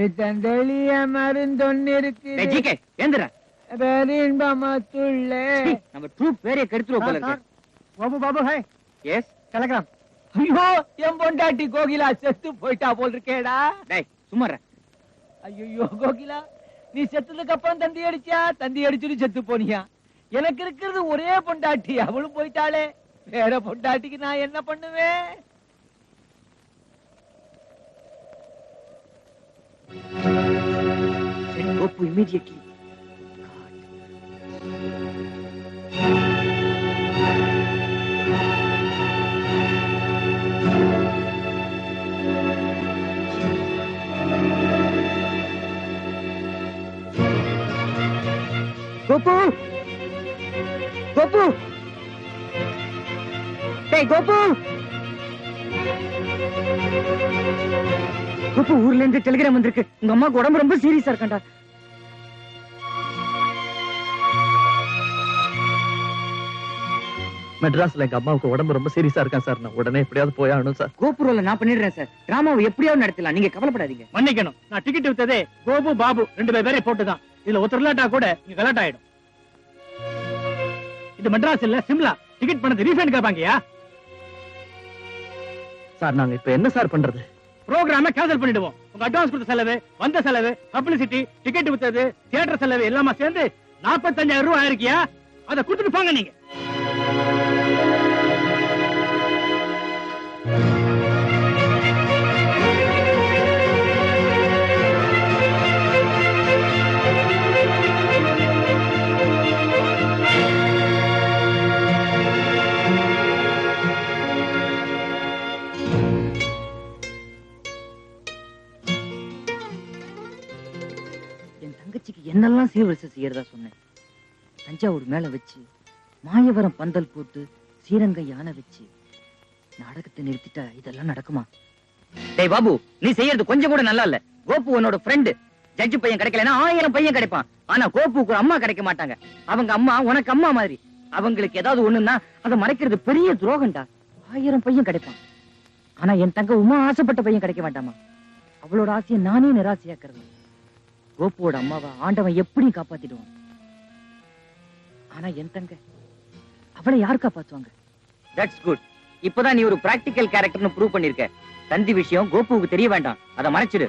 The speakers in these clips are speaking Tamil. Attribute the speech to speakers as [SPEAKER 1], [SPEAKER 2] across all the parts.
[SPEAKER 1] பித்தந்தெளிய மருந்தொன்னு இருக்கு
[SPEAKER 2] டேய், ஜிகே ஏந்திர.
[SPEAKER 1] பேரின்பமத்துள்ளே
[SPEAKER 2] நம்ம ட்ரூப் வேறைய கெடுத்துருவோம் போல இருக்கு.
[SPEAKER 1] பாபு பாபு ஹாய்
[SPEAKER 2] எஸ்
[SPEAKER 1] கலக்கலாம் ஐயோ என் பொண்டாட்டி கோகிலா செத்து போயிட்டா போல் இருக்கேடா.
[SPEAKER 2] டேய் சும்மா இரு.
[SPEAKER 1] ஐயோ கோகிலா நீ செத்ததுக்கு அப்புறம் தந்தி அடிச்சியா? தந்தி அடிச்சுட்டு செத்து போனியா? எனக்கு இருக்கிறது ஒரே பொண்டாட்டி. அவளும் போயிட்டாளே. வேற பொண்டாட்டிக்கு நான் என்ன பண்ணுவேன்?
[SPEAKER 2] Send Gopu immediately. Gopu Gopu டேய் கோபு கோபு ஊர்ல இருந்து டெலிகிராம் வந்திருக்கு. உங்க அம்மாக்கு உடம்பு ரொம்ப சீரியஸா இருக்காண்டா
[SPEAKER 3] மெட்ராஸ்ல எங்க அம்மாவுக்கு உடம்பு ரொம்ப சீரியஸா இருக்கா சார் நான் உடனே எப்படியாவது போய் ஆகணும் சார்
[SPEAKER 2] கோபுரோல நான் பண்ணிடுறேன் சார் டிராமாவை எப்படியாவது நடத்தலாம். நீங்க கவலைப்படாதீங்க.
[SPEAKER 4] மன்னிக்கணும். நான் டிக்கெட் வித்ததே கோபு பாபு ரெண்டு பேர் பேரையும் போட்டுதான் இதுல ஒருத்தர் இல்லாட்டா கூட இங்க கலாட் ஆயிடும் இது மெட்ராஸ் இல்ல சிம்லா. டிக்கெட் பண்ணது ரீஃபண்ட் கேட்பாங்கயா
[SPEAKER 3] சார் நாங்க இப்ப என்ன சார் பண்றது?
[SPEAKER 4] ப்ரோக்ராம கேன்சல் பண்ணிடுவோம். உங்க அட்வான்ஸ் கொடுத்த செலவு வந்த செலவு பப்ளிசிட்டி டிக்கெட் வித்தது தியேட்டர் செலவு எல்லாமே சேர்ந்து நாற்பத்தஞ்சாயிரம் ரூபாய் ஆயிருக்கியா? அதை கொடுத்துட்டு போங்க நீங்க.
[SPEAKER 2] என்னெல்லாம் சீர்வரிசை செய்யறதா சொன்னேன். தஞ்சாவூர் மேல வச்சு மாயவரம் பந்தல் போட்டு ஸ்ரீரங்கம் யானை வச்சு நாடகத்தை நிறுத்திட்டா இதெல்லாம் நடக்குமா? டேய் பாபு நீ செய்யறது கொஞ்சம் கூட நல்லா இல்ல. கோபு உன்னோட ஃப்ரெண்டு ஜட்ஜு பையன் கிடைக்கலன்னா ஆயிரம் பையன் கிடைப்பான். ஆனா கோபுக்கு அம்மா கிடைக்க மாட்டாங்க. அவங்க அம்மா உனக்கு அம்மா மாதிரி. அவங்களுக்கு ஏதாவது ஒண்ணுன்னா அதை மறைக்கிறது பெரிய துரோகம்டா. ஆயிரம் பையன் கிடைப்பான். ஆனா என் தங்க உமா ஆசைப்பட்ட பையன் கிடைக்க வேண்டாமா அவளோட ஆசையை நானே நிராசையாக்குறது. கோபுவோட அம்மாவை ஆண்டவன் எப்படி காப்பாத்திடுவான். ஆனா என் தங்க அவளை யார் காப்பாத்துவாங்க? தட்ஸ் குட் இப்பதான் நீ ஒரு பிராக்டிக்கல் கேரக்டர்னு ப்ரூவ் பண்ணிருக்க. தந்தி விஷயம் கோபுவுக்கு தெரிய வேண்டாம். அதை மறைச்சிடு.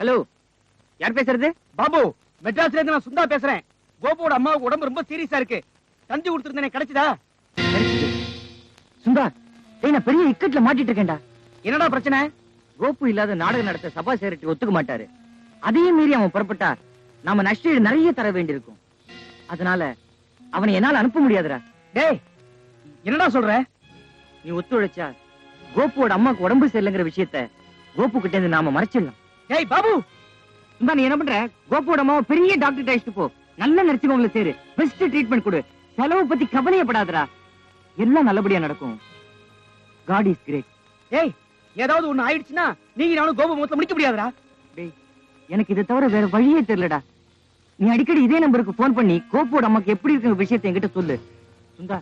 [SPEAKER 2] ஹலோ யார் பேசுறது?
[SPEAKER 4] பாபு மெட்ராஸ்ல இருந்து நான் சுந்தா பேசுறேன். கோபுவோட அம்மாவுக்கு உடம்பு ரொம்ப சீரியஸா இருக்கு. தந்தி கொடுத்துருந்தேனே கிடைச்சதா?
[SPEAKER 2] சுந்தா டேய் நான் பெரிய இக்கட்ல மாட்டிட்டு இருக்கேன்டா.
[SPEAKER 4] என்னடா பிரச்சனை?
[SPEAKER 2] கோப்பு இல்லாத நாடகம் நடத்த சபா சேரட்டி ஒத்துக்க மாட்டாரு. அதையும் மீறி அவன் புறப்பட்டா நாம நஷ்ட நிறைய தர வேண்டியிருக்கும். அதனால அவனை என்னால அனுப்ப முடியாதுடா.
[SPEAKER 4] டேய் என்னடா சொல்ற?
[SPEAKER 2] நீ ஒத்துழைச்சா கோப்புவோட அம்மாக்கு உடம்பு சரியில்லைங்கிற விஷயத்த கோப்பு கிட்ட இருந்து நாம மறைச்சிடலாம்.
[SPEAKER 4] டேய் பாபு!
[SPEAKER 2] இந்தா நீ என்ன பண்ற? அம்மாவை பெரிய டாக்டர் அழைச்சிட்டு போ. நல்ல உங்களுக்கு சேரு. பெஸ்ட் ட்ரீட்மெண்ட் கொடு. செலவு பத்தி கவலையப்படாதடா. எல்லாம் நல்லபடியா நடக்கும். காட் இஸ் கிரேட்
[SPEAKER 4] டேய் ஏதாவது ஒண்ணு ஆயிடுச்சுன்னா நீங்க நானும் கோபு முகத்துல முடிக்க முடியாதுடா.
[SPEAKER 2] டேய் எனக்கு இதை தவிர வேற வழியே தெரியலடா. நீ அடிக்கடி இதே நம்பருக்கு போன் பண்ணி கோப்போட அம்மாக்கு எப்படி இருக்கிற விஷயத்தை என்கிட்ட சொல்லு. சுந்தா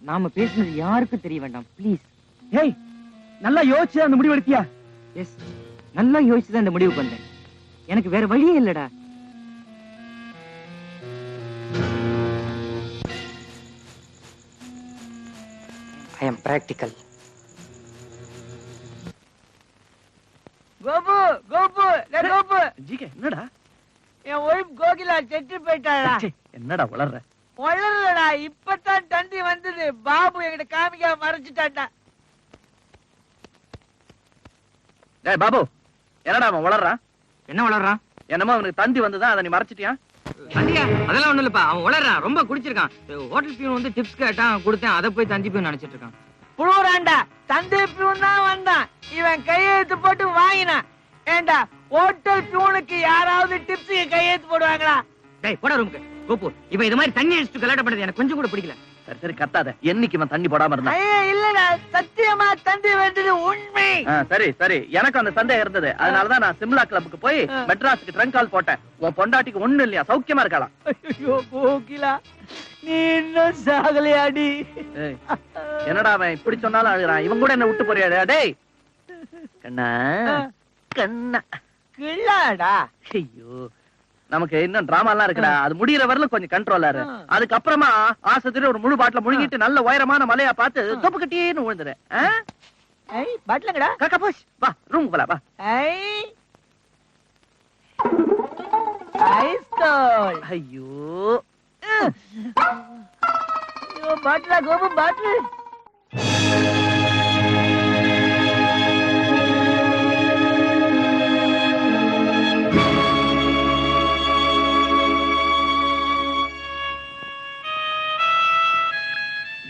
[SPEAKER 2] நாம பேசுனது யாருக்கும் தெரிய வேண்டாம். ப்ளீஸ்
[SPEAKER 4] டேய் நல்லா யோசிச்சு அந்த முடிவு எடுத்தியா?
[SPEAKER 2] எஸ் நல்லா யோசிச்சு தான் இந்த முடிவுக்கு வந்தேன். எனக்கு வேற வழியே இல்லடா. I am practical
[SPEAKER 1] Gopu Gopu Gopu.
[SPEAKER 3] GK என்னடா?
[SPEAKER 1] என் ஒய்ஃப் கோகிலா செத்து போயிட்டாளா?
[SPEAKER 3] ச்சே, என்னடா வளர்ற
[SPEAKER 1] வளரலடா இப்பதான் தந்தி வந்தது. பாபு என்கிட்ட காமிக்காம மறைச்சிட்டான்டா.
[SPEAKER 3] டேய் பாபு. என்னடா அவன் வளர்றான்
[SPEAKER 2] என்ன வளர்றான்
[SPEAKER 3] என்னமோ அவனுக்கு தந்தி வந்துதான் அதை நீ மறைச்சிட்டியா?
[SPEAKER 2] தந்தியா? அதெல்லாம் ஒண்ணும் இல்லப்பா. அவன் வளர்றான் ரொம்ப குடிச்சிருக்கான். ஹோட்டல் பியூன் வந்து டிப்ஸ் கேட்டான் கொடுத்தேன். அதை போய் தந்தி பியூன் நினைச்சிட்டு இருக்கான்.
[SPEAKER 1] புழுறான்டா தந்தை பியூன் தான் வந்தான். இவன் கையெழுத்து போட்டு வாங்கினான். ஏண்டா ஹோட்டல் பியூனுக்கு யாராவது டிப்ஸுக்கு கையெழுத்து போடுவாங்களா?
[SPEAKER 2] டேய் போட ரூமுக்கு கோபு இவன் இது மாதிரி தண்ணி அடிச்சுட்டு கலாட்ட பண்ணது எனக்கு கொஞ்சம் கூட பிடிக்கல.
[SPEAKER 3] சரி சரி கத்தாத. என்னைக்கு இவன் தண்ணி போடாம இருந்தான்?
[SPEAKER 1] ஐயா இல்லடா. சத்தியமா தந்தி வேண்டியது உண்மை.
[SPEAKER 3] சரி சரி. எனக்கு அந்த சந்தேகம் இருந்தது. அதனாலதான் நான் சிம்லா கிளப்புக்கு போய். மெட்ராஸுக்கு ட்ரங்க் கால் போட்டேன். உன் பொண்டாட்டிக்கு ஒண்ணு இல்லையா? சௌக்கியமா இருக்கலாம்.
[SPEAKER 1] ஐயோ கோகிலா. நீ இன்னும் சாகலையாடி
[SPEAKER 3] என்னடா அவன் இப்படி சொன்னாலும் அழுகிறான்? இவன் கூட என்ன விட்டு போறியாடா? டேய்! கண்ணா கண்ணா.
[SPEAKER 1] கிள்ளாடா.
[SPEAKER 3] ஐயோ. நமக்கு இன்னும் டிராமா எல்லாம் இருக்குடா. அது முடியற வரல கொஞ்சம் கண்ட்ரோலா இரு. அதுக்கப்புறமா ஆசத்துல ஒரு முழு பாட்டில முழுங்கிட்டு நல்ல உயரமான மலையா பார்த்து. தொப்பு கட்டின்னு விழுந்துரு.
[SPEAKER 1] ஐ பாட்டிலங்கடா
[SPEAKER 3] காக்கா போஷ் வா ரூம் போல வா. ஐயோ.
[SPEAKER 1] பாட்டிலா கோபம் பாட்டில்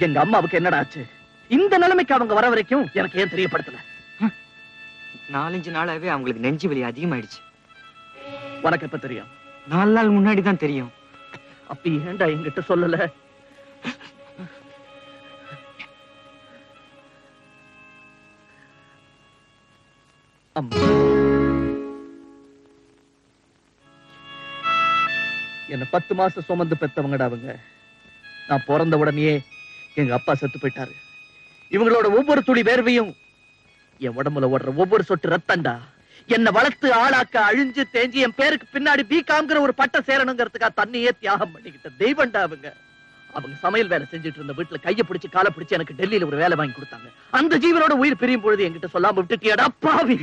[SPEAKER 3] எங்க அம்மாவுக்கு என்னடா ஆச்சு? இந்த நிலைமைக்கு அவங்க வர வரைக்கும் எனக்கு ஏன் தெரியப்படுத்தல?
[SPEAKER 2] நாலஞ்சு நாளாவே அவங்களுக்கு நெஞ்சு வலி அதிகமாயிடுச்சு.
[SPEAKER 3] உனக்கு எப்ப தெரியும்?
[SPEAKER 2] நாலு நாள் முன்னாடி தான் தெரியும்.
[SPEAKER 3] அப்ப ஏன்டா என்கிட்ட சொல்லல? என்ன பத்து மாசம் சுமந்து பெத்தவங்கடா அவங்க. நான் பிறந்த உடனேயே எங்க அப்பா செத்து போயிட்டாரு. இவங்களோட ஒவ்வொரு துளி வேர்வையும் என் உடம்புல ஓடுற ஒவ்வொரு சொட்டு ரத்தம்டா. என்ன வளர்த்து ஆளாக்க அழிஞ்சு தேஞ்சு என் பேருக்கு பின்னாடி பிகாம்ங்கிற ஒரு பட்டம் சேரணுங்கிறதுக்காக தன்னையே தியாகம் பண்ணிக்கிட்ட தெய்வம்டா அவங்க. அவங்க சமையல் வேலை செஞ்சுட்டு இருந்த வீட்டுல கைய பிடிச்சு காலை பிடிச்சு எனக்கு டெல்லியில ஒரு வேலை வாங்கி கொடுத்தாங்க. அந்த ஜீவனோட உயிர் பிரியும் பொழுது என்கிட்ட சொல்லாம விட்டுட்டியாடா பாவி.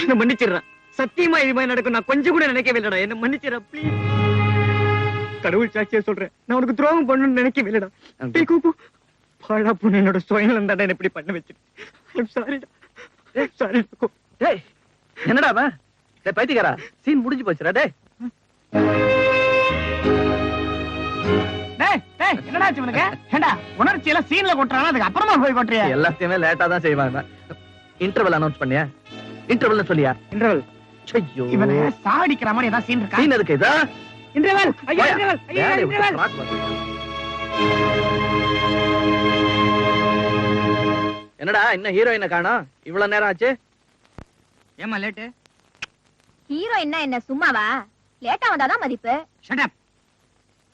[SPEAKER 2] என்ன மன்னிச்சிடுறேன் சத்தியமா இது மாதிரி நடக்கும் நான் கொஞ்சம் கூட நினைக்கவே இல்லடா என்ன மன்னிச்சிடா ப்ளீஸ் கடவுள் சாட்சியா சொல்றேன். நான் உனக்கு துரோகம் பண்ணணும்னு நினைக்கவே இல்லடா பாழா பொண்ணு என்னோட சுயநலம் தான் என்ன இப்படி பண்ண வச்சு சாரிடா சாரி
[SPEAKER 3] டேய் என்னடா அவன்? டேய் பைத்தியக்காரா சீன் முடிஞ்சு போச்சுடா டேய்.
[SPEAKER 4] என்னடா ஏண்டா உணர்ச்சி எல்லாம் சீன்ல கொட்டுறாங்க அதுக்கு அப்புறமா போய் கொட்டுறியா?
[SPEAKER 3] எல்லாத்தையுமே லேட்டா தான் செய்வாங்க. இன்டர்வல் அனௌன்ஸ் பண்ணியா? இன்டர்வல் சொல்லியா?
[SPEAKER 4] இன்டர்வல்
[SPEAKER 3] ஐயோ
[SPEAKER 4] இவனை சாடிக்கிற மாதிரி ஏதாவது சீன் இருக்கா?
[SPEAKER 3] சீன் எதுக்கு இதா?
[SPEAKER 4] இன்டர்வல் ஐயா. Interval interval.
[SPEAKER 3] என்னடா இன்னும் ஹீரோயினை காணோம்? இவ்வளவு நேரம் ஆச்சு?
[SPEAKER 2] ஏமா லேட்டு
[SPEAKER 5] ஹீரோயின்னா என்ன சும்மாவா? லேட்டா வந்தாதான் மதிப்பு.
[SPEAKER 2] ஷட் அப்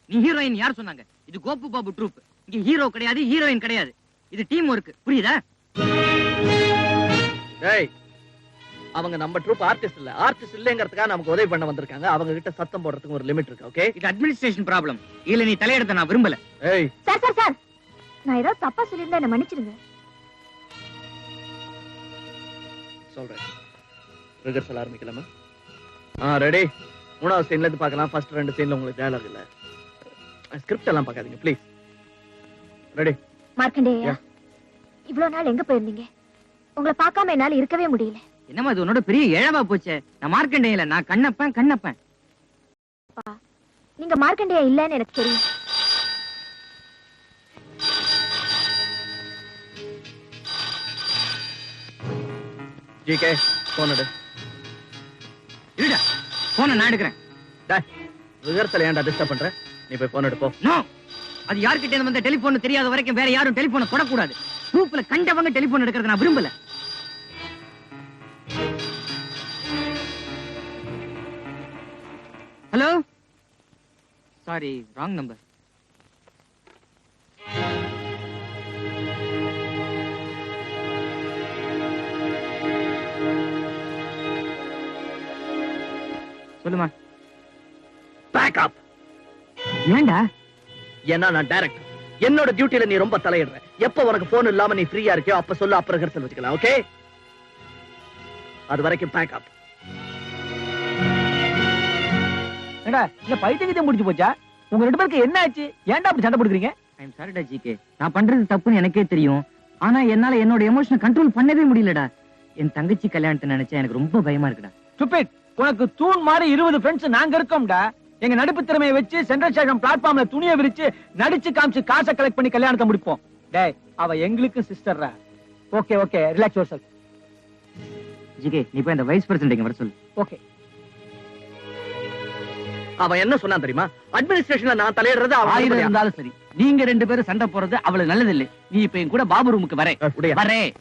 [SPEAKER 2] நீ ஹீரோயின் யார் சொன்னாங்க? இது கோபு பாபு ட்ரூப் இங்க ஹீரோ கிடையாது ஹீரோயின் கிடையாது. இது டீம் ஒர்க் புரியுதா?
[SPEAKER 3] டேய் அவங்க நம்ம ட்ரூப் ஆர்டிஸ்ட் இல்ல. ஆர்டிஸ்ட் இல்லங்கிறதுக்காக நமக்கு உதவி பண்ண வந்திருக்காங்க. அவங்க கிட்ட சத்தம் போடுறதுக்கு ஒரு லிமிட் இருக்கு ஓகே
[SPEAKER 2] இது அட்மினிஸ்ட்ரேஷன் ப்ராப்ளம் இதுல நீ தலையெடுத்த நான் விரும்பல.
[SPEAKER 3] ஏய்.
[SPEAKER 5] சார் சார் சார் நான் ஏதோ தப்பா சொல்லியிருந்தா என்ன மன்னிச்சிடுங்க.
[SPEAKER 3] சொல்றேன். ரிஹர்சல் ஆரம்பிக்கலாமா? ஆ ரெடி மூணாவது சீன்ல இருந்து பார்க்கலாம். ஃபர்ஸ்ட் ரெண்டு சீன்ல உங்களுக்கு டயலாக் இல்ல. ஸ்கிரிப்ட் எல்லாம் பார்க்காதீங்க ப்ளீஸ் ரெடி
[SPEAKER 5] மார்க்கண்டேயா. இவ்வளவு நாள் எங்க போயிருந்தீங்க? உங்களை பார்க்காம என்னால இருக்கவே முடியல.
[SPEAKER 2] என்னமா இது உன்னோட பெரிய இழவா போச்சே? நான் மார்க்கண்டேயில நான் கண்ணப்பன் கண்ணப்பன்.
[SPEAKER 5] நீங்க மார்க்கண்டேயா இல்லன்னு எனக்கு தெரியும்.
[SPEAKER 3] ஜிகே போன் எடு.
[SPEAKER 2] இருடா போன நான் எடுக்கிறேன்.
[SPEAKER 3] டேய் ரிஹர்சல் ஏன்டா டிஸ்டர்ப் பண்ற? நீ போய் போன் எடு போ.
[SPEAKER 2] நோ அது யார்கிட்ட இருந்து வந்த டெலிபோன் தெரியாத வரைக்கும் வேற யாரும் டெலிபோனை தொடக்கூடாது. குரூப்ல கண்டவங்க டெலிபோன் எடுக்கிறத நான் விரும்பல. சாரி ராங் நம்பர் சொல்லுமா.
[SPEAKER 3] பேக் அப்
[SPEAKER 2] ஏன்டா?
[SPEAKER 3] ஏன்னா நான் டைரக்டர் என்னோட டியூட்டில நீ ரொம்ப தலையிடுற. எப்ப உனக்கு போன் இல்லாம நீ ஃப்ரீயா இருக்கியோ அப்ப சொல்லு அப்ப ரிஹர்சல் வச்சுக்கலாம் ஓகே அது வரைக்கும் பேக் அப்
[SPEAKER 1] ஏண்டா இந்த பைத்தியத்தை முடிச்சு போச்சா? உங்க ரெண்டு பேருக்கு என்ன ஆச்சு? ஏன்டா அப்படி சண்டை போடுறீங்க
[SPEAKER 2] ஐம் சாரிடா ஜிகே. நான் பண்றது தப்புன்னு எனக்கே தெரியும். ஆனா என்னால என்னோட எமோஷனை கண்ட்ரோல் பண்ணவே முடியலடா. என் தங்கச்சி கல்யாணத்தை நினைச்சா எனக்கு ரொம்ப பயமா இருக்குடா.
[SPEAKER 1] ஸ்டூபிட் உனக்கு தூண் மாதிரி இருபது ஃப்ரெண்ட்ஸ் நாங்க இருக்கோம்டா. எங்க நடிப்பு திறமையை வச்சு சென்ட்ரல் ஸ்டேஷன் பிளாட்ஃபார்ம்ல துணியை விரிச்சு நடிச்சு காமிச்சு காசை கலெக்ட் பண்ணி கல்யாணத்தை முடிப்போம். டேய் அவ எங்களுக்கு சிஸ்டர்ரா okay okay relax yourself
[SPEAKER 2] GK நீ போய் அந்த வைஸ் பிரசிடண்ட் வர சொல்லு.
[SPEAKER 1] ஓகே
[SPEAKER 3] அவன் என்ன சொன்னான் தெரியுமா? அட்மினிஸ்ட்ரேஷன்ல நான் தலையிடுறது
[SPEAKER 4] ஆயிரம்? இருந்தாலும் சரி. நீங்க ரெண்டு பேரும் சண்டை போறது அவளுக்கு நல்லதில்லை. நீ இப்ப என் கூட பாபு ரூமுக்கு வரேன். வரேன்.